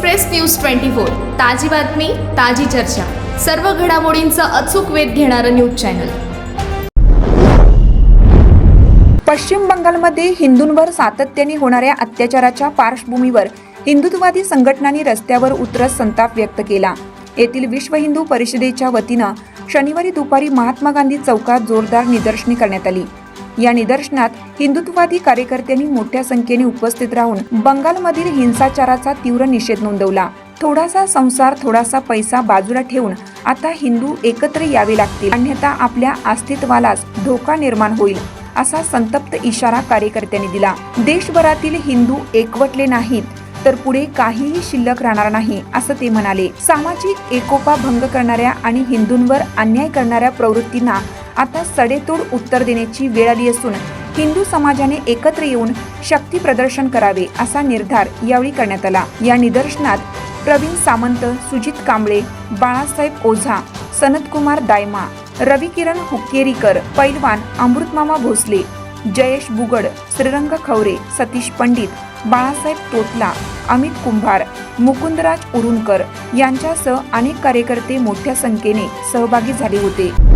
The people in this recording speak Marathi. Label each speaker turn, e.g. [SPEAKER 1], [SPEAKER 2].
[SPEAKER 1] एक्सप्रेस न्यूज ट्वेंटी फोर ताजी बातमी ताजी चर्चा. सर्व घडामोडींचा अचूक वेध घेणारं न्यूज चॅनल.
[SPEAKER 2] पश्चिम बंगालमध्ये हिंदूंवर सातत्याने होणाऱ्या अत्याचाराच्या पार्श्वभूमीवर हिंदुत्ववादी संघटनांनी रस्त्यावर उतरत संताप व्यक्त केला. येथील विश्व हिंदू परिषदेच्या वतीनं शनिवारी दुपारी महात्मा गांधी चौकात जोरदार निदर्शने करण्यात आली. या निदर्शनात हिंदुत्ववादी कार्यकर्त्यांनी मोठ्या संख्येने उपस्थित राहून बंगालमधील हिंसाचाराचा तीव्र निषेध नोंदवला. थोडासा संसार थोडासा पैसा बाजूला ठेवून आता हिंदू एकत्र यावे लागतील. अन्यथा आपल्या अस्तित्वालाच धोका निर्माण होईल असा संतप्त इशारा कार्यकर्त्यांनी दिला. देशभरातील हिंदू एकवटले नाहीत तर पुढे काहीही शिल्लक राहणार नाही असं ते म्हणाले. सामाजिक एकोपा भंग करणाऱ्या आणि हिंदूंवर अन्याय करणाऱ्या प्रवृत्तींना आता सडेतोड उत्तर देण्याची वेळ आली असून हिंदू समाजाने एकत्र येऊन शक्ती प्रदर्शन करावे असा निर्धार यावेळी करण्यात आला. या निदर्शनात प्रवीण सामंत सुजित कांबळे बाळासाहेब ओझा सनतकुमार दायमा रवी किरण हुक्केरीकर पैलवान अमृतमामा भोसले जयेश बुगड श्रीरंग खवरे सतीश पंडित बाळासाहेब तोतला अमित कुंभार मुकुंदराज उरुणकर यांच्यासह अनेक कार्यकर्ते मोठ्या संख्येने सहभागी झाले होते.